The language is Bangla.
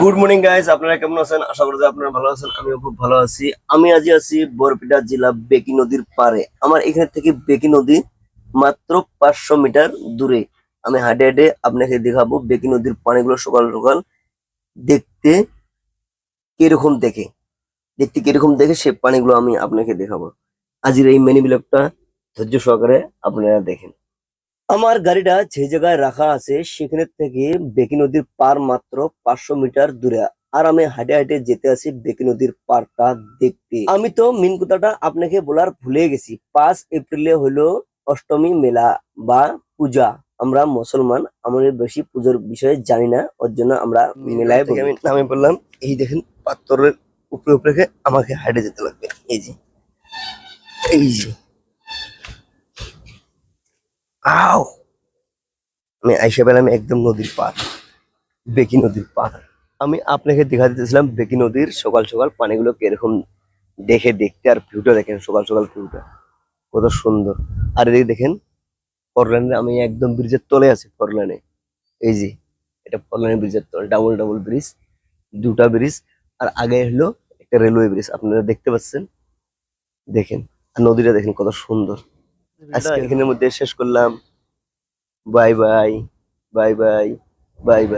গুড মর্নিং গাইস আপনারা কেমন আছেন? আশা করি আপনারা ভালো আছেন, আমিও খুব ভালো আছি। আমি আজ আছি বরপিটা জেলা বেকি নদীর পারে আমার এখান থেকে বেকি নদী মাত্র পাঁচশো মিটার দূরে। আমি হাঁটে হাঁটে আপনাকে দেখাবো বেকি নদীর পানিগুলো সকাল সকাল দেখতে কীরকম দেখে। দেখতে কীরকম দেখে সে পানিগুলো আমি আপনাকে দেখাবো। আজকের এই মিনি ব্লগটা ধৈর্য সহকারে আপনারা দেখেন। আমার গাড়িটা যে জায়গায় রাখা আছে সেখানে থেকে বেকি নদীর পার মাত্র পাঁচশো মিটার দূরে। আর আমি হাঁটে হাঁটে যেতে আছি বেকি নদীর পারটা দেখতে। আমি তো মেন কথাটা আপনাকে বলার ভুলে গেছি। পাঁচ এপ্রিলে হলো অষ্টমী মেলা বা পূজা। আমরা মুসলমান আমাদের বেশি পুজোর বিষয়ে জানি না ওর জন্য আমরা মেলায়। আমি নামে বললাম এই দেখেন পাত্রের উপরে উপরে আমাকে হাঁটে যেতে লাগবে। এই যে এই যে। আও! আমি আইসা পেলাম একদম নদীর পার বেকি নদীর পার আমি আপনাকে দেখা দিতেছিলাম বেকি নদীর সকাল সকাল পানিগুলো কীরকম দেখে দেখতে আর ভিউটা দেখেন, সকাল সকাল ভিউটা। কত সুন্দর। আর এদিকে দেখেন, ফরলাইনে আমি একদম ব্রিজের তলে আছি, ফরলাইনে। এই যে, এটা ফরলাইন ব্রিজের তলে, ডাবল ডাবল ব্রিজ, দুটা ব্রিজ। আর আগে হলো একটা রেলওয়ে ব্রিজ, আপনারা দেখতে পাচ্ছেন? দেখেন, আর নদীটা দেখেন কত সুন্দর। আজকে এখানের মধ্যে শেষ করলাম। Bye bye bye bye bye bye.